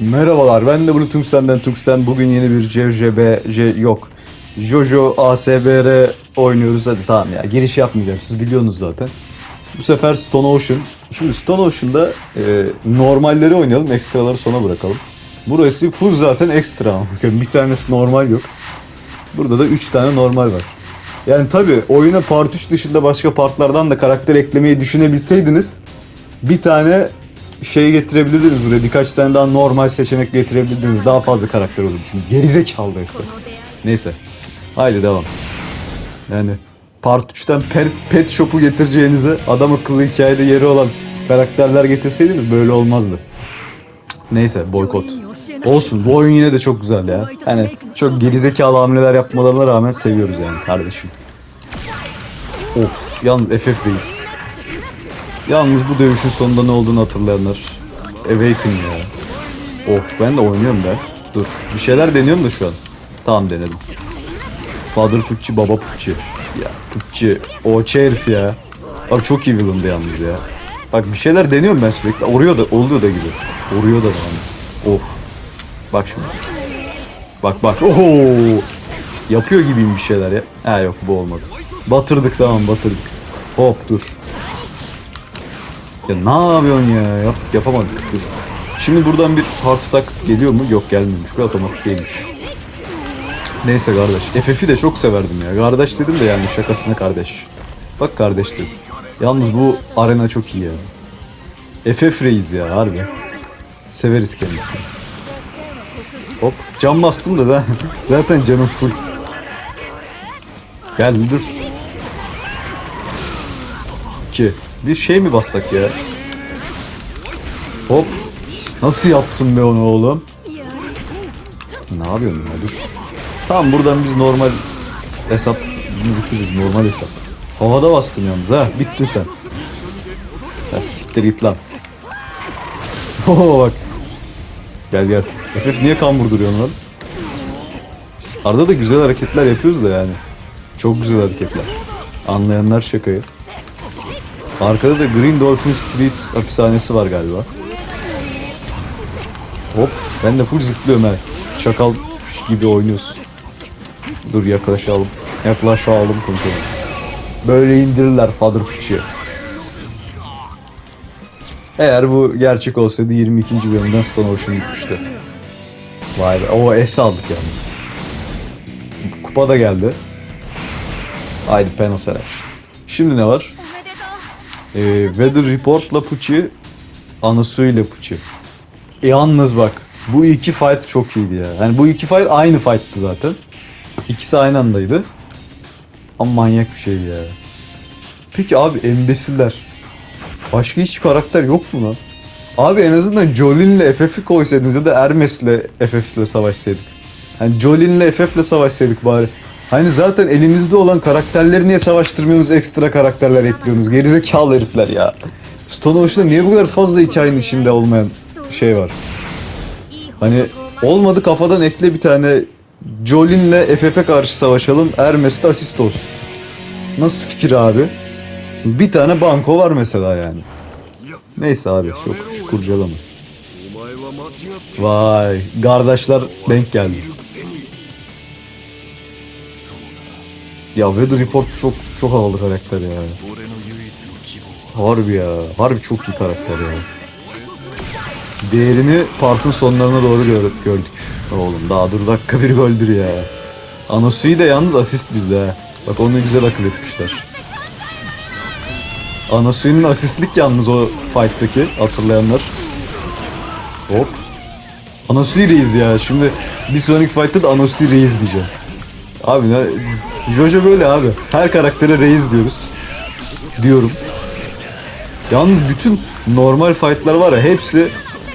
Merhabalar ben de Blue Tungsten'den Tungsten. Bugün yeni bir CJBC yok. Jojo ASBR oynuyoruz. Hadi tamam ya giriş yapmayacağım siz biliyorsunuz zaten. Bu sefer Stone Ocean. Şimdi Stone Ocean'da e, normalleri oynayalım ekstraları sona bırakalım. Burası full zaten ekstra bir tanesi normal yok. Burada da 3 tane normal var. Yani tabi oyuna part 3 dışında başka partlardan da karakter eklemeyi düşünebilseydiniz bir tane şey getirebilirdiniz buraya. Birkaç tane daha normal seçenek getirebilirdiniz. Daha fazla karakter olur. Çünkü gerizekalı herifler. Neyse. Haydi devam. Yani Part 3'ten pet, pet shop'u getireceğinize adam akıllı hikayede yeri olan karakterler getirseydiniz böyle olmazdı. Neyse boykot. Olsun bu oyun yine de çok güzel ya. Hani çok gerizekalı hamleler yapmalarına rağmen seviyoruz yani kardeşim. Of yalnız FF Reis. Yalnız bu dövüşün sonunda ne olduğunu hatırlayanlar. Awaken ya. Of ben de oynuyorum be. Dur bir şeyler deniyorum da şu an. Tamam denedim. Father Putçi, Baba Putçi. Ya Putçi, o herif ya. Bak çok iyi villain'dı yalnız ya. Bak bir şeyler deniyorum ben sürekli. Oruyor da, oluyor da gibi. Oruyor da yani. Of. Bak şimdi. Bak bak. Oho. Yapıyor gibiyim bir şeyler ya. Ha yok bu olmadı. Batırdık tamam batırdık. Hop dur. Ya ne yapıyorsun ya? Yap, yapamadık dur. Şimdi buradan bir hard stack geliyor mu? Yok gelmemiş. Bir otomatik gelmiş. Neyse kardeş. FF'i de çok severdim ya. Kardeş dedim de yani şakasına kardeş. Bak kardeş dedim. Yalnız bu arena çok iyi ya. FF Reis ya harbi. Severiz kendisini. Hop. Can bastım da da zaten canım full. Gel dur. İki. Bir şey mi bassak ya? Hop. Nasıl yaptın be onu oğlum? Ne yapıyorsun ya dur. Tamam buradan biz normal hesap bitiririz normal hesap. Havada bastın yalnız ha bittin sen. Ya siktir git lan. Oo bak. Gel gel. Efef niye kan vurduruyorsun lan? Arada da güzel hareketler yapıyoruz da yani. Çok güzel hareketler. Anlayanlar şakayı. Arkada da Green Dolphin Street hapishanesi var galiba. Hop. Ben de full zıplıyorum ha. Çakal gibi oynuyorsun. Dur yaklaşalım. Yaklaşalım konuşalım. Böyle indirirler Father Fitch'i. Eğer bu gerçek olsaydı 22. bölümden Stone Ocean gitmişti. Vay be. O S aldık yalnız. Kupa da geldi. Haydi Penoseler. Şimdi ne var? Ee, Weather Report'la Pucci, Anasu ile Pucci. E, yalnız bak, bu iki fight çok iyiydi ya. Yani bu iki fight aynı fight'tı zaten. İkisi aynı andaydı. Ama manyak bir şeydi ya. Peki abi embesiller. Başka hiç karakter yok mu lan? Abi en azından Jolin'le FF'i koysaydınız ya da Hermes'le FF'le savaşsaydık. Hani Jolin'le FF'le savaşsaydık bari. Hani zaten elinizde olan karakterleri niye savaştırmıyorsunuz ekstra karakterler ekliyorsunuz? Gerizekalı herifler ya. Stone Stonewage'da niye bu kadar fazla hikayenin içinde olmayan şey var? Hani olmadı kafadan ekle bir tane Jolin'le FF'e karşı savaşalım Hermes'te asist olsun. Nasıl fikir abi? Bir tane banko var mesela yani. Neyse abi çok kurcalama. Vay kardeşler denk geldi. Ya Weather Report çok çok havalı karakter ya. Harbi ya. Harbi çok iyi karakter ya. Değerini partın sonlarına doğru gördük. Oğlum daha dur dakika bir goldür ya. Anosu'yu da yalnız asist bizde. Bak onu güzel akıl etmişler. Anosu'nun asistlik yalnız o fight'taki hatırlayanlar. Hop. Anosui Reis ya. Şimdi bir sonraki fight'ta da Anosui Reis diyeceğim. Abi ne Jojo böyle abi. Her karaktere reis diyoruz. Diyorum. Yalnız bütün normal fight'lar var ya hepsi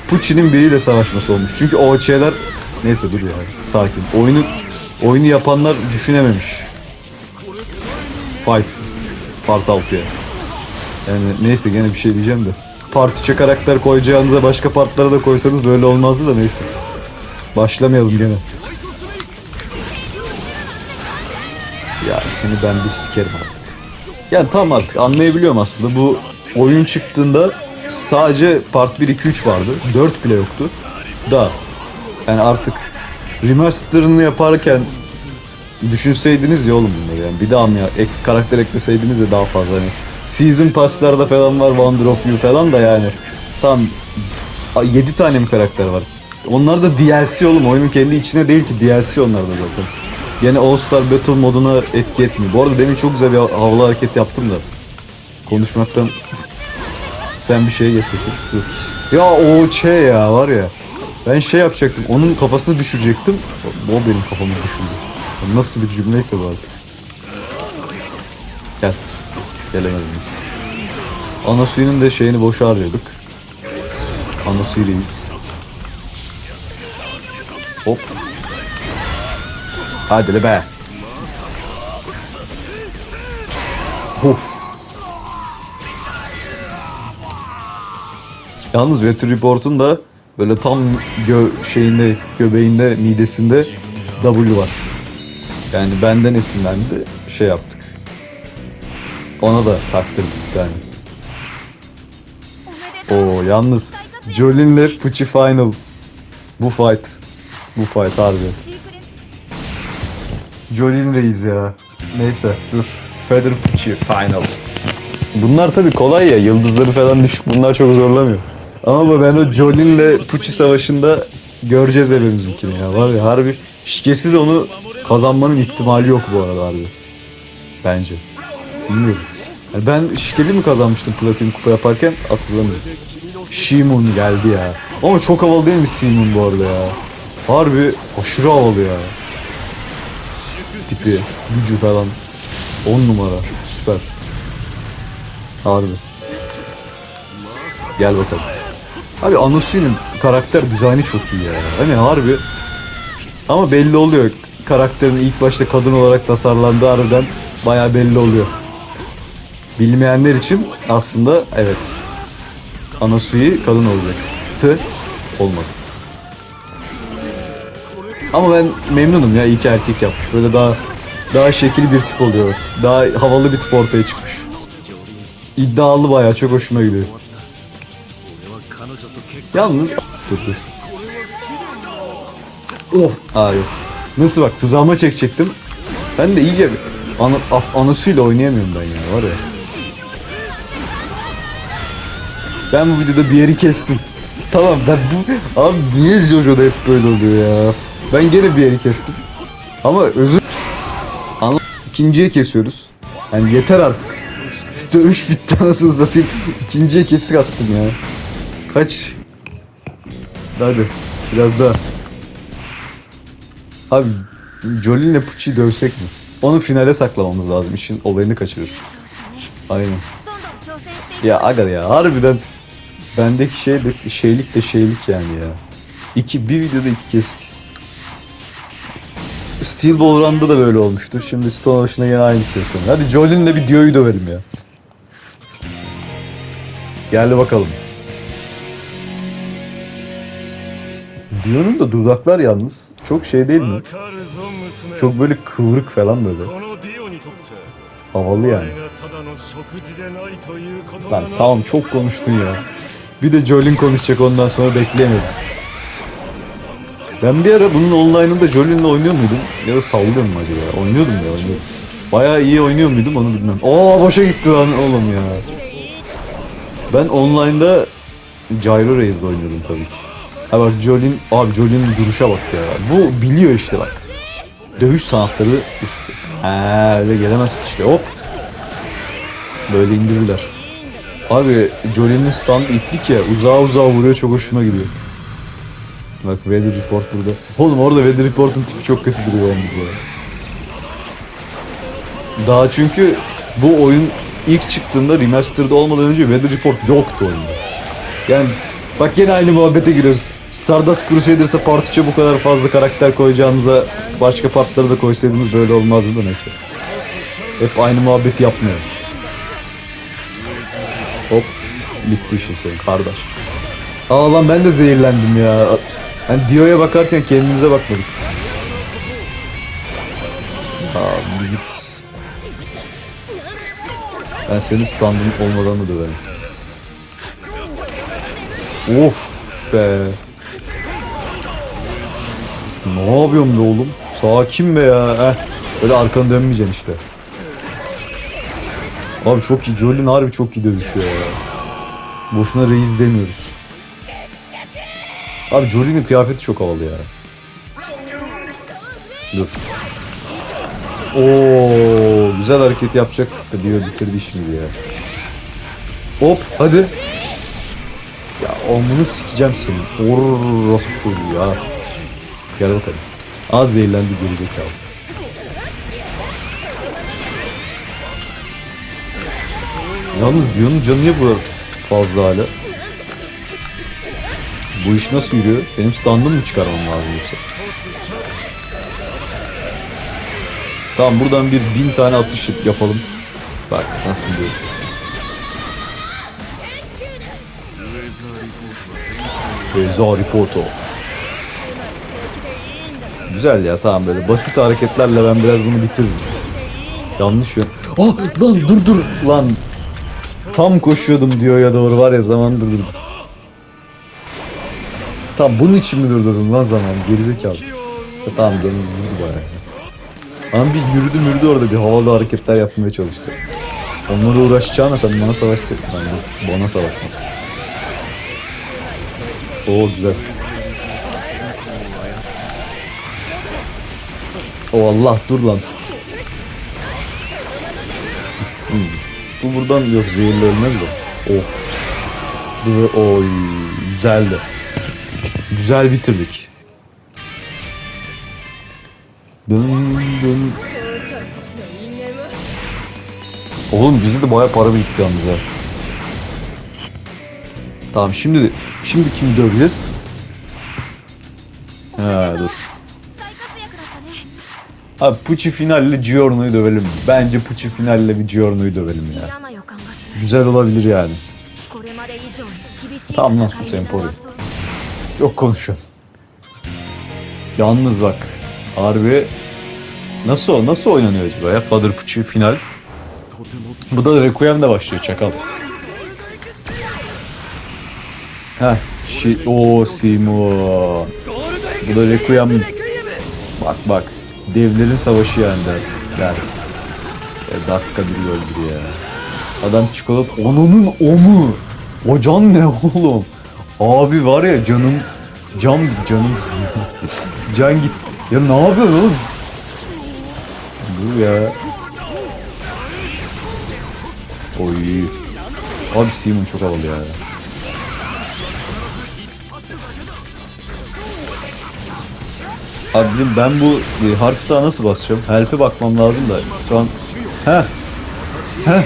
Pucci'nin biriyle savaşması olmuş. Çünkü o şeyler neyse dur ya sakin. Oyunu oyunu yapanlar düşünememiş. Fight part 6'ya. Yani neyse gene bir şey diyeceğim de. Part 3'e karakter koyacağınıza başka partlara da koysanız böyle olmazdı da neyse. Başlamayalım gene. Seni ben bir sikerim artık. Yani tam artık anlayabiliyorum aslında. Bu oyun çıktığında sadece part 1 2 3 vardı. 4 bile yoktu. Da yani artık remaster'ını yaparken düşünseydiniz ya oğlum bunları yani bir daha mı ya ek, karakter ekleseydiniz de daha fazla hani Season Pass'larda falan var Wonder of You falan da yani tam 7 tane mi karakter var? Onlar da DLC oğlum oyunun kendi içine değil ki DLC onlar da zaten. Yine All Star Battle moduna etki etmiyor. Bu arada demin çok güzel bir havalı hareket yaptım da. Konuşmaktan sen bir şeye geç. Dur. Ya o şey ya var ya. Ben şey yapacaktım. Onun kafasını düşürecektim. O, benim kafamı düşürdü. Nasıl bir cümleyse bu artık. Gel. Gelemedim. Ana suyunun da şeyini boşa harcadık. Ana suyu reis. Hop. Hadi be. Of. Yalnız Weather Report'un da böyle tam gö şeyinde, göbeğinde, midesinde W var. Yani benden esinlendi, şey yaptık. Ona da taktırdık yani. Oo yalnız Jolin'le Pucci Final. Bu fight. Bu fight harbi. Jolin Reis ya. Neyse dur. Feather Pucci Final. Bunlar tabi kolay ya. Yıldızları falan düşük. Bunlar çok zorlamıyor. Ama bu ben o Jolin'le Pucci savaşında göreceğiz hepimizinkini ya. Var ya harbi şikesiz onu kazanmanın ihtimali yok bu arada harbi. Bence. Bilmiyorum. Yani ben şikeli mi kazanmıştım platin kupa yaparken hatırlamıyorum. Shimun geldi ya. Ama çok havalı değil mi Shimun bu arada ya? Harbi aşırı havalı ya. Tipi, gücü falan. 10 numara. Süper. Harbi. Gel bakalım. Abi Anasu'nun karakter dizaynı çok iyi ya. Hani harbi. Ama belli oluyor. Karakterin ilk başta kadın olarak tasarlandığı harbiden bayağı belli oluyor. Bilmeyenler için aslında evet. Anasu'yu kadın olacaktı. Olmadı. Ama ben memnunum ya iyi ki erkek yapmış. Böyle daha daha şekil bir tip oluyor. Daha havalı bir tip ortaya çıkmış. İddialı bayağı çok hoşuma gidiyor. Yalnız dur dur. Oh. Aa yok. Nasıl bak tuzağıma çekecektim. Ben de iyice ana, af, anasıyla oynayamıyorum ben ya var ya. Ben bu videoda bir yeri kestim. Tamam ben bu... Abi niye JoJo'da hep böyle oluyor ya? Ben gene bir yeri kestim. Ama özür... Ana... İkinciye kesiyoruz. Yani yeter artık. Dövüş bitti anasını satayım. İkinciye kesik attım ya. Kaç? Hadi. Biraz daha. Abi Jolin'le Pucci'yi dövsek mi? Onu finale saklamamız lazım. İşin olayını kaçırır. Aynen. Ya aga ya harbiden bendeki şey de şeylik de şeylik yani ya. İki, bir videoda iki kesik. Steel Ball Run'da da böyle olmuştu. Şimdi Stone Ocean'a yine aynısı yapıyorum. Hadi Jolin'le bir Dio'yu dövelim ya. Geldi bakalım. Dio'nun da dudaklar yalnız çok şey değil mi? Çok böyle kıvrık falan böyle. Havalı yani. Lan tamam çok konuştun ya. Bir de Jolin konuşacak ondan sonra bekleyemedim. Ben bir ara bunun online'ında Jolin'le oynuyor muydum? Ya da sallıyor acaba? Oynuyordum ya oynuyordum. Bayağı iyi oynuyor muydum onu bilmem. Oo boşa gitti lan oğlum ya. Ben online'da Gyro Raid'de oynuyordum tabii ki. Ha bak Jolin, abi Jolin'in duruşa bak ya. Bu biliyor işte bak. Dövüş sanatları üstü. Ha öyle gelemezsin işte hop. Böyle indirirler. Abi Jolin'in stand iplik ya uzağa uzağa vuruyor çok hoşuma gidiyor. Bak Weather Report burada. Oğlum orada Weather Report'un tipi çok kötü duruyor yalnız ya. Daha çünkü bu oyun ilk çıktığında remastered olmadan önce Weather Report yoktu oyunda. Yani bak yine aynı muhabbete giriyoruz. Stardust Crusaders'a part 3'e bu kadar fazla karakter koyacağınıza başka partları da koysaydınız böyle olmazdı da neyse. Hep aynı muhabbeti yapmıyorum. Hop bitti işin senin kardeş. Aa lan ben de zehirlendim ya. Hani Dio'ya bakarken kendimize bakmadık. Aa bir git. Ben senin standın olmadan da döverim. Of be. Ne yapıyorsun be oğlum? Sakin be ya. Heh. Öyle arkanı dönmeyeceksin işte. Abi çok iyi. Jolin harbi çok iyi dövüşüyor ya. Boşuna reis demiyoruz. Abi Jolin'in kıyafeti çok havalı ya. Dur. Oo, güzel hareket yapacaktık da diyor bitirdi şimdi ya. Hop hadi. Ya omunu sikeceğim seni. Orospu çocuğu ya. Gel bakalım. Az zehirlendi gerizekalı. Yalnız Dion'un canı niye bu kadar fazla hala? Bu iş nasıl yürüyor? Benim standım mı çıkarmam lazım yoksa? Tamam buradan bir bin tane atış yapalım. Bak nasıl diyor. Reza Ripoto. Güzel ya tamam böyle basit hareketlerle ben biraz bunu bitiririm. Yanlış yön. Ah lan dur dur lan. Tam koşuyordum diyor ya doğru var ya zaman durdurdum. Tam bunun için mi durdurdun lan zaman gerizekalı. Ya, tamam canım vurdu bayağı. Ama bir yürüdü yürüdü orada bir havalı hareketler yapmaya çalıştı. Onlara uğraşacağına sen bana savaşsaydın. Ben bana savaşma. Oo güzel. O Allah dur lan. Bu buradan yok zehirli ölmez de. Of. Dur oy güzeldi. Güzel bitirdik. Dın dın. Oğlum bizi de baya para birikti yalnız ha. Tamam şimdi şimdi kim döveceğiz? Ha dur. Abi Pucci finalle Giorno'yu dövelim. Bence Pucci finalle bir Giorno'yu dövelim ya. Güzel olabilir yani. Tamam nasıl Sempori. Çok konuşun. Yalnız bak. Harbi nasıl nasıl oynanıyor acaba ya? Father Pucci final. Bu da Requiem de başlıyor çakal. Heh. Şi o Simo. Bu da Requiem. Bak bak. Devlerin savaşı yani ders. Ders. E, dakika bir öldü ya. Adam çikolata. Onunun omu. Hocan ne oğlum? Abi var ya canım. Can canım. can git. Ya ne yapıyorsun oğlum? Dur ya. Oy. Abi Simon çok havalı ya. Abi ben bu e, haritada nasıl basacağım? Help'e bakmam lazım da şu an... Heh. Heh.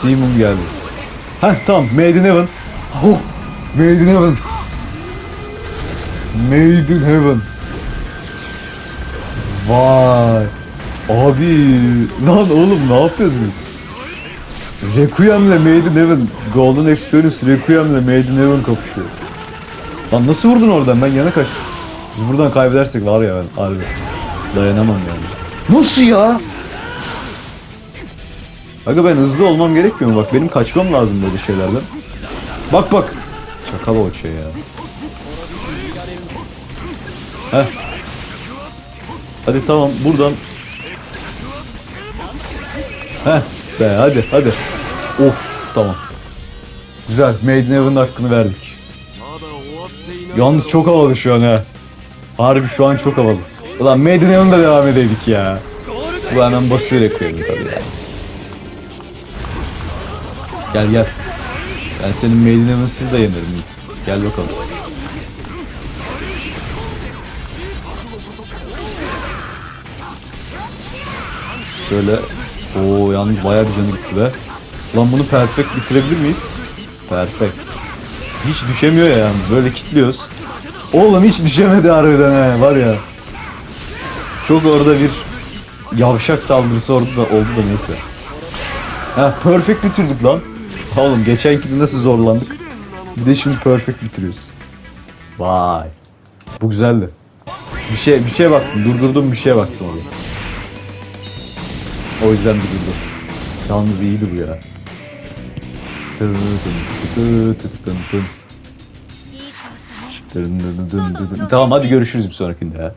Simon geldi. Heh tamam Made in Heaven. Oh, Made in Heaven. Made in Heaven. Vay. Abi lan oğlum ne yapıyoruz biz? Requiem'le Made in Heaven, Golden Experience Requiem'le Made in Heaven kapışıyor. Lan nasıl vurdun oradan? Ben yana kaç. Biz buradan kaybedersek var ya ben harbi. Dayanamam yani. Nasıl ya? Aga ben hızlı olmam gerekmiyor mu? Bak benim kaçmam lazım böyle şeylerden. Bak bak. Çakal o şey ya. Heh. Hadi tamam buradan. Heh be hadi hadi. Of tamam. Güzel Made in hakkını verdik. Yalnız çok havalı şu an ha. Harbi şu an çok havalı. Ulan Made Heaven'da devam edeydik ya. Ulan ben basıyor koyalım tabii ya. Gel gel. Ben senin in Heaven'sız da yenerim. Gel bakalım. Şöyle. Oo yalnız bayağı canı gitti be. Lan bunu perfect bitirebilir miyiz? Perfect. Hiç düşemiyor ya yani. Böyle kilitliyoruz. Oğlum hiç düşemedi harbiden he var ya. Çok orada bir yavşak saldırısı orada da oldu da neyse. Ha perfect bitirdik lan. Oğlum geçenki de nasıl zorlandık. Bir de şimdi perfect bitiriyoruz. Vay. Bu güzeldi. Bir şey bir şey baktım. Durdurdum bir şeye baktım orada. O yüzden durdurdum. Yalnız iyiydi bu yara. Tamam hadi görüşürüz bir sonrakinde ya.